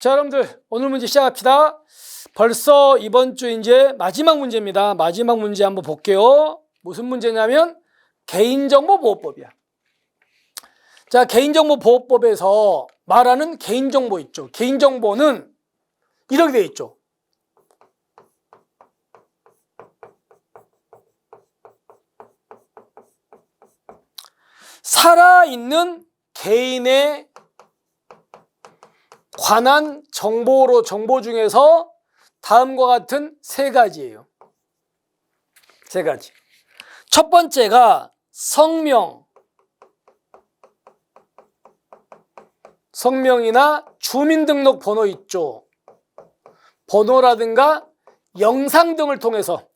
자, 여러분들 오늘 문제 시작합시다. 벌써 이번 주 이제 마지막 문제입니다. 마지막 문제 한번 볼게요. 무슨 문제냐면 개인정보보호법이야. 자, 개인정보보호법에서 말하는 개인정보 있죠. 개인정보는 이렇게 돼 있죠. 살아있는 개인의 관한 정보로 정보 중에서 다음과 같은 세 가지예요. 세 가지. 첫 번째가 성명, 성명이나 주민등록 번호 있죠. 번호라든가 영상 등을 통해서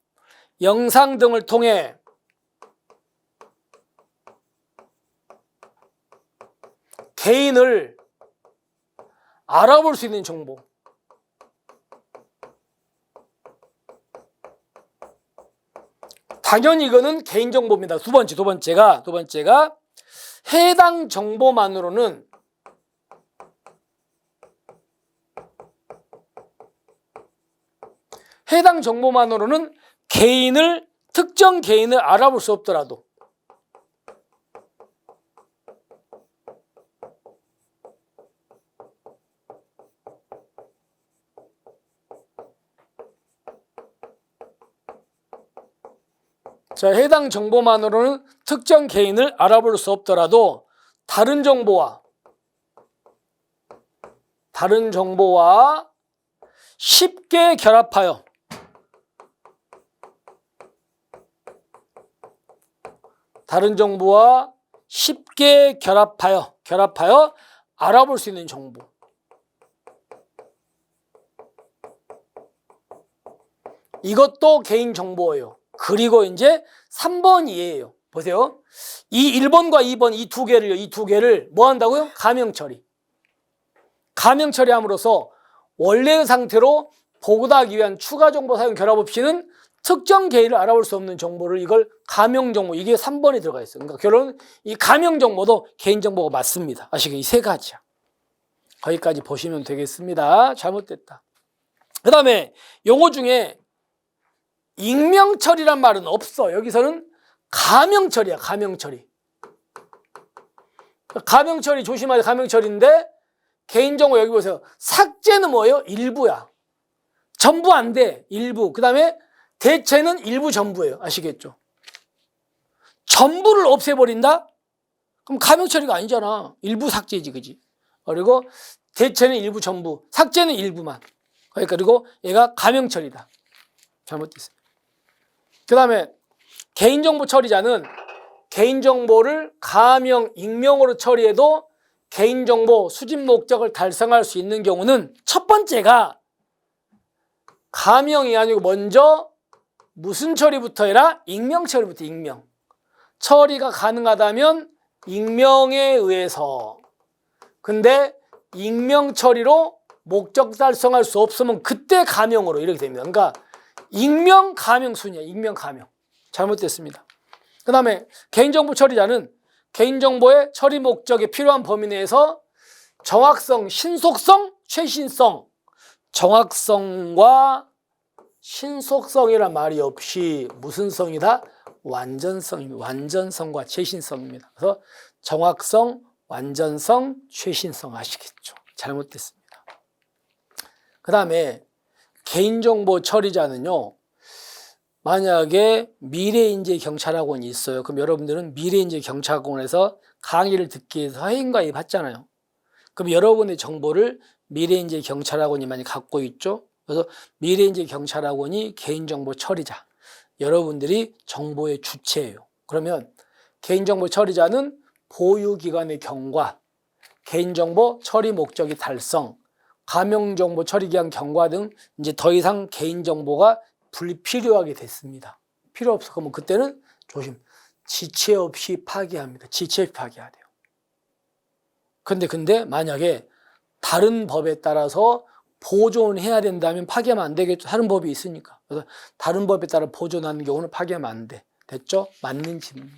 영상 등을 통해 개인을 알아볼 수 있는 정보. 당연히 이거는 개인정보입니다. 두 번째, 두 번째가, 두 번째가 해당 정보만으로는 해당 정보만으로는 개인을, 특정 개인을 알아볼 수 없더라도 자, 해당 정보만으로는 특정 개인을 알아볼 수 없더라도 다른 정보와 다른 정보와 쉽게 결합하여 다른 정보와 쉽게 결합하여 결합하여 알아볼 수 있는 정보. 이것도 개인 정보예요. 그리고 이제 3번이에요. 보세요. 이 1번과 2번 이 두 개를요. 이 두 개를 뭐 한다고요? 가명 처리. 가명 처리함으로써 원래의 상태로 보고하기 위한 추가 정보 사용 결합 없이는 특정 개인을 알아볼 수 없는 정보를 이걸 가명 정보 이게 3번에 들어가 있어요. 그러니까 결론 이 가명 정보도 개인 정보가 맞습니다. 아시겠? 이세 가지야. 거기까지 보시면 되겠습니다. 잘못됐다. 그다음에 용어 중에 익명 처리란 말은 없어. 여기서는 가명 처리야. 가명 처리. 가명 처리 조심하세요. 가명 처리인데 개인 정보 여기 보세요. 삭제는 뭐예요? 일부야. 전부 안 돼. 일부. 그 다음에 대체는 일부 전부예요. 아시겠죠? 전부를 없애버린다? 그럼 가명 처리가 아니잖아. 일부 삭제지, 그지? 그리고 대체는 일부 전부, 삭제는 일부만. 그러니까 그리고 얘가 가명 처리다. 잘못됐어요. 그 다음에 개인정보 처리자는 개인정보를 가명, 익명으로 처리해도 개인정보 수집 목적을 달성할 수 있는 경우는 첫 번째가 가명이 아니고 먼저 무슨 처리부터 해라? 익명 처리부터 익명. 처리가 가능하다면 익명에 의해서. 근데 익명 처리로 목적 달성할 수 없으면 그때 가명으로 이렇게 됩니다. 그러니까 익명 가명 순이야. 익명 가명. 잘못됐습니다. 그 다음에 개인정보 처리자는 개인정보의 처리 목적에 필요한 범위 내에서 정확성, 신속성, 최신성, 정확성과 신속성이란 말이 없이 무슨 성이다? 완전성입니다. 완전성과 최신성입니다. 그래서 정확성, 완전성, 최신성 아시겠죠? 잘못됐습니다. 그 다음에 개인정보 처리자는요, 만약에 미래인재 경찰학원이 있어요. 그럼 여러분들은 미래인재 경찰학원에서 강의를 듣기 위해서 회원가입 받잖아요. 그럼 여러분의 정보를 미래인재 경찰학원이 많이 갖고 있죠. 그래서 미래인재 경찰학원이 개인정보 처리자. 여러분들이 정보의 주체예요. 그러면 개인정보 처리자는 보유기관의 경과, 개인정보 처리 목적이 달성, 가명정보 처리기한 경과 등 이제 더 이상 개인정보가 불필요하게 됐습니다. 필요 없어. 그러면 그때는 조심. 지체 없이 파기합니다. 지체 없이 파기해야 돼요. 근데 근데 만약에 다른 법에 따라서 보존해야 된다면 파기하면 안 되겠죠. 다른 법이 있으니까. 그래서 다른 법에 따라 보존하는 경우는 파기하면 안 돼. 됐죠? 맞는 질문.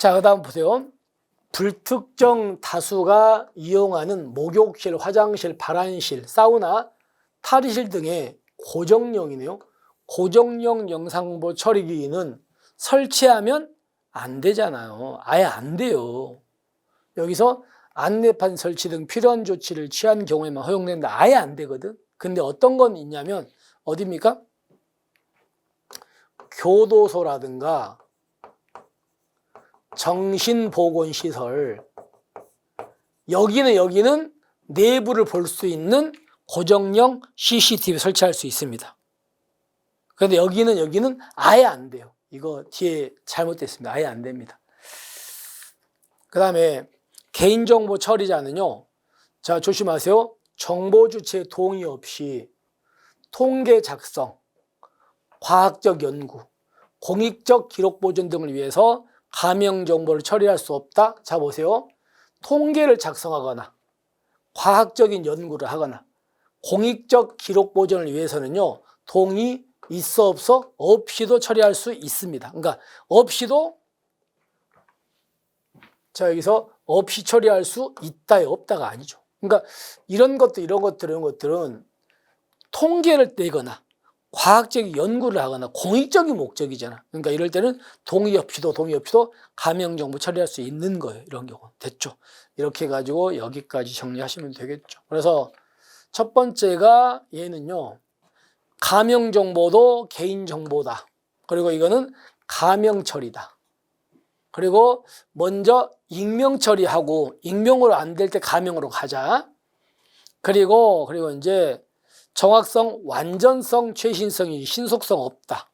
자, 그 다음 보세요. 불특정 다수가 이용하는 목욕실, 화장실, 발안실, 사우나, 탈의실 등의 고정령이네요. 고정령 영상보 처리기는 설치하면 안 되잖아요. 아예 안 돼요. 여기서 안내판 설치 등 필요한 조치를 취한 경우에만 허용된다. 아예 안 되거든. 근데 어떤 건 있냐면 어디입니까? 교도소라든가 정신보건시설 여기는 여기는 내부를 볼 수 있는 고정형 CCTV 설치할 수 있습니다. 그런데 여기는 여기는 아예 안 돼요. 이거 뒤에 잘못됐습니다. 아예 안 됩니다. 그 다음에 개인정보 처리자는요. 자 조심하세요. 정보 주체 동의 없이 통계 작성, 과학적 연구, 공익적 기록 보존 등을 위해서 가명 정보를 처리할 수 없다. 자 보세요. 통계를 작성하거나 과학적인 연구를 하거나 공익적 기록 보존을 위해서는요. 동의 있어 없어 없이도 처리할 수 있습니다. 그러니까 없이도 자 여기서 없이 처리할 수 있다에 없다가 아니죠. 그러니까 이런 것도 이런 것들 이런 것들은 통계를 떼거나 과학적인 연구를 하거나 공익적인 목적이잖아. 그러니까 이럴 때는 동의 없이도 동의 없이도 가명 정보 처리할 수 있는 거예요. 이런 경우 됐죠. 이렇게 해가지고 여기까지 정리하시면 되겠죠. 그래서 첫 번째가 얘는요. 가명 정보도 개인 정보다. 그리고 이거는 가명 처리다. 그리고 먼저 익명 처리하고 익명으로 안 될 때 가명으로 가자. 그리고 그리고 이제 정확성, 완전성, 최신성이 신속성 없다.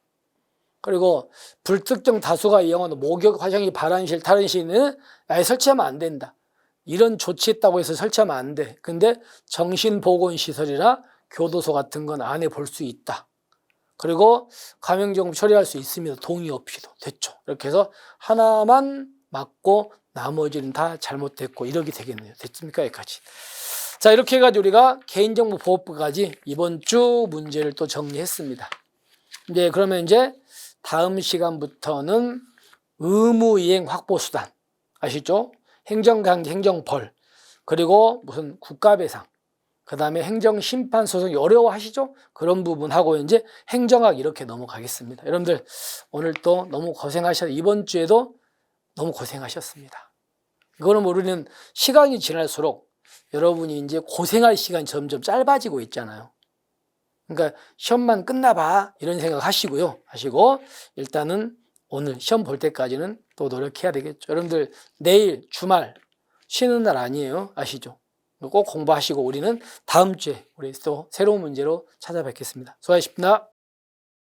그리고 불특정 다수가 이용하는 목욕, 화장실, 발안실, 탈의실은 아예 설치하면 안 된다. 이런 조치했다고 해서 설치하면 안 돼. 근데 정신보건시설이나 교도소 같은 건 안에 볼 수 있다. 그리고 가명정보 처리할 수 있습니다. 동의 없이도. 됐죠. 이렇게 해서 하나만 맞고 나머지는 다 잘못됐고 이렇게 되겠네요. 됐습니까? 여기까지. 자, 이렇게 해가지고 우리가 개인정보 보호법까지 이번 주 문제를 또 정리했습니다. 이제 그러면 이제 다음 시간부터는 의무이행 확보수단. 아시죠? 행정강제, 행정벌. 그리고 무슨 국가배상. 그 다음에 행정심판소송이 어려워하시죠? 그런 부분하고 이제 행정학 이렇게 넘어가겠습니다. 여러분들 오늘 또 너무 고생하셨, 이번 주에도 너무 고생하셨습니다. 이거는 우리는 시간이 지날수록 여러분이 이제 고생할 시간이 점점 짧아지고 있잖아요. 그러니까 시험만 끝나봐 이런 생각 하시고요. 하시고 일단은 오늘 시험 볼 때까지는 또 노력해야 되겠죠. 여러분들 내일 주말 쉬는 날 아니에요. 아시죠? 꼭 공부하시고 우리는 다음 주에 우리 또 새로운 문제로 찾아뵙겠습니다. 수고하셨습니다.